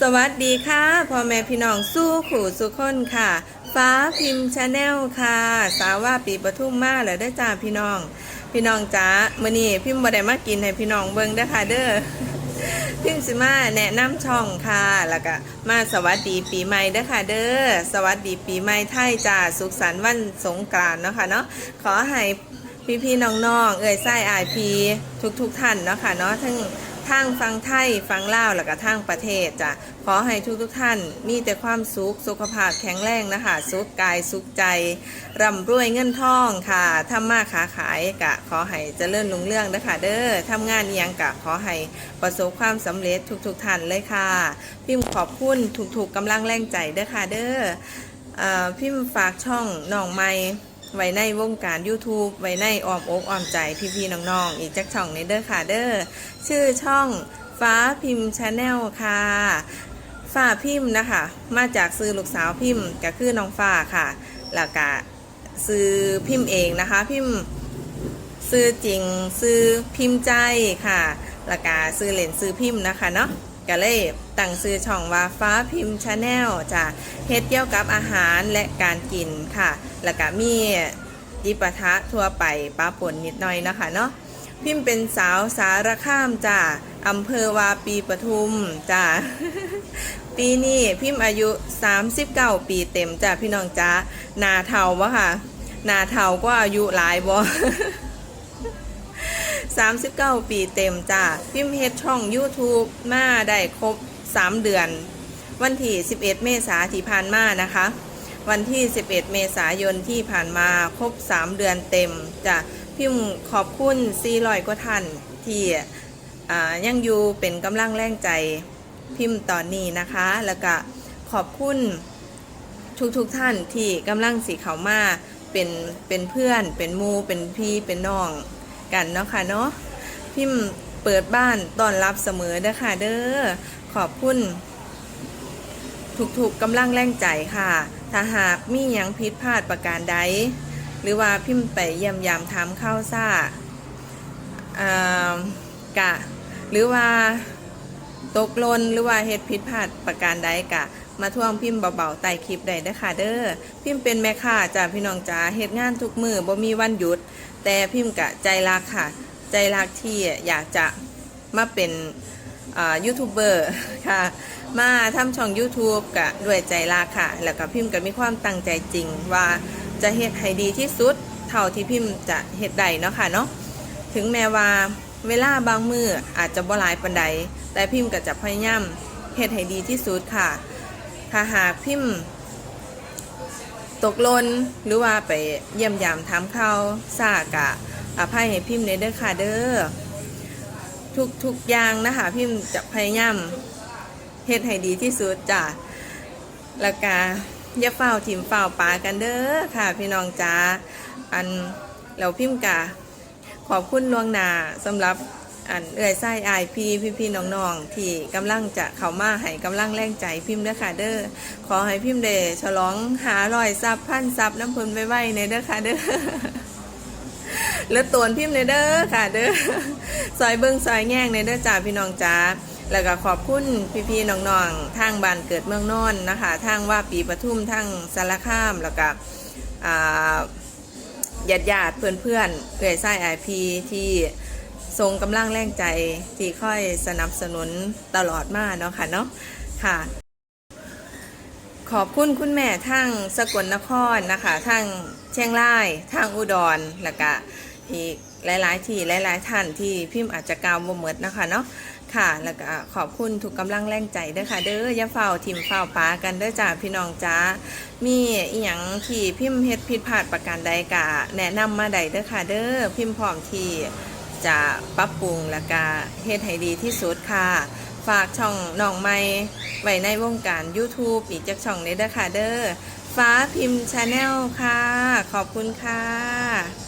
สวัสดีค่ะพ่อแม่พี่น้องสู้ขู่สุคนค่ะ ฟ้าพิมพ์ชาแนลค่ะ สาวว่าปีปทุมมาแล้วได้จ้าพี่น้อง พี่น้องจ้ามื้อนี้พิมพ์บ่ได้มากินให้พี่น้องเบิ่งเด้อค่ะเด้อพิมพ์สิมาแนะนำช่องค่ะแล้วก็มาสวัสดีปีใหม่เด้อค่ะเด้อสวัสดีปีใหม่ไทยจ้าสุขสันต์วันสงกรานต์เนาะค่ะเนาะขอให้พี่พี่ๆน้องๆเอ่ยไส้อายพีทุกทุกๆท่านเนาะค่ะเนาะทั้ง ทางฟังไทยฟังลาวแล้วก็ทางประเทศจ้ะขอให้ทุกทุกท่านมีแต่ความสุขสุขภาพแข็งแรงนะคะสุขกายสุขใจร่ำรวยเงินทองค่ะทำมาค้าขายกะขอให้เจริญรุ่งเรื่องนะคะเด้อทำงานเอียงกะขอให้ประสบความสำเร็จทุกๆท่านเลยค่ะ พิมพ์ขอบคุณทุกๆกกำลังแรงใจเด้อค่ะเด้อเอ่อพิมพ์ฝากช่องน้องไม้ ไว้ในวงการ YouTube ไว้ในอ้อมอกอ้อมใจพี่ๆน้องๆ อีกจักช่องในเด้อค่ะเด้อชื่อช่องฟ้าพิมพ์ชาแนลค่ะฟ้าพิมพ์นะคะ มาจากซื้อลูกสาวพิมพ์ก็คือน้องฟ้าค่ะแล้วก็ซื้อพิมพ์เองนะคะ พิมพ์ซื้อจริงซื้อพิมพ์ใจค่ะแล้วก็ซื้อเหรียญซื้อพิมพ์นะคะเนาะ ก็เลยตั้งซื้อช่องว่าฟ้าพิมพ์ชาแนลจ้ะเฮ็ดเกี่ยวกับอาหารและการกินค่ะ แล้วก็มีจิปาถะทั่วไปป้าปนนิดหน่อยนะคะเนาะพิมพ์เป็นสาวสารคามจ้าอำเภอวาปีปทุมจ้าปีนี้พิมพ์อายุ 39 ปีเต็มจ้าพี่น้องจ้านาเทาวะค่ะ นาเทาก็อายุหลายบ่ 39 ปีเต็มจ้าพิมพ์เฮ็ดช่อง YouTube มาได้ครบ 3 เดือน วันที่ 11 เมษายนที่ผ่านมานะคะ วันที่ 11 เมษายนที่ผ่านมาครบ 3 เดือนเต็มจะพิมพ์ขอบคุณ400กว่าท่านที่ยังอยู่เป็นกำลังแรงใจพิมพ์ตอนนี้นะคะ แล้วก็ขอบคุณทุกๆทท่านที่กำลังสีเขามาเป็นเป็นเพื่อนเป็นมูเป็นพี่เป็นน้อง กันเนาะค่ะเนาะพิมพ์เปิดบ้านต้อนรับเสมอเด้อค่ะ เด้อขอบคุณถูกๆกำลังแรงใจค่ะ ถ้าหากมียังผิดพลาดประการใด หรือว่าพิมพ์ไปเยี่ยมยามถามข้าวซ่าอ่ากะ หรือว่าตกหลนหรือว่าเหตุผิดพลาดประการใดกะ มาท่วงพิมพ์เบาๆใต้คลิปได้เด้อค่ะเด้อพิมพ์เป็นแม่ค้าจ้าพี่น้องจ้าเหตุงานทุกมือบ่มีวันหยุด แต่พิมพ์กะใจรักค่ะ ใจรักที่อยากจะมาเป็นยูทูบเบอร์ค่ะ มาทำช่อง YouTube กะด้วยใจรักค่ะ แล้วก็พิมพ์ก็มีความตั้งใจจริง ว่าจะเฮ็ดให้ดีที่สุด เท่าที่พิมพ์จะเฮ็ดได้เนาะค่ะเนาะถึงแม้ว่าเวลาบางมืออาจจะบ่หลายปานใดแต่พิมพ์ก็จะพยายามเฮ็ดให้ดีที่สุดค่ะ ถ้าหากพิมพ์ ตกลนหรือว่าไปเยี่ยมยามถามเขาซากะอภัยให้พิมพ์ในเด้อค่ะเด้อทุกทุกอย่างนะคะพิมพ์จะพยายามเฮ็ดให้ดีที่สุดจ้ะแล้วก็อย่าเฝ้าทิมเฝ้าปากันเด้อค่ะ พี่น้องจ้าอันเราพิมพ์กะขอบคุณลวงนาสำหรับ อันเอื่อยไส้อายพี่พี่พี่น้องน้องๆที่กำลังจะเข้ามาให้กำลังแรงใจพิมพ์เด้อค่ะเด้อขอให้พิมพ์เดฉลองหารอยซับพันซับน้ำพลินไว้ในเด้อค่ะเด้อแล้วตวนพิมพ์ในเด้อค่ะเด้อซอยเบิ้งซอยแง่งในเด้อจ้าพี่น้องจ้าแล้วก็ขอบคุณพี่พี่ๆน้องๆทางบ้านเกิดเมืองนอนนะคะทางว่าปีปทุมทางสารคามแล้วก็อ่าญาติญาติเพื่อนเพื่อนเอื่อยไส้ไอพีที่ ทรงกำลังแรงใจที่ค่อยสนับสนุนตลอดมาเนาะค่ะเนาะค่ะ ขอบคุณคุณแม่ทางสกลนครนะคะทางเชียงรายทางอุดรแล้วก็อีกหลายๆ ที่หลายๆท่านที่พิมพ์อาจจะกล่าวบ่หมดนะคะเนาะค่ะแล้วก็ขอบคุณทุกกำลังแรงใจด้อค่ะ เด้อย่าเฝ้าทิมเฝ้าปากันเด้อจ้าพี่น้องจ้ามีอีหยังที่พิมพ์เฮ็ดผิดพลาดประการใดกะแนะนำมาได้เด้อค่ะ เด้อพิมพ์พร้อมที่ จะปรับปรุงและกะเฮ็ดให้ดีที่สุดค่ะ ฝากช่องน้องใหม่ไว้ในวงการ YouTube อีกจากช่องนี้เด้อค่ะเด้อฟ้าพิมพ์ชาแนลค่ะ ขอบคุณค่ะ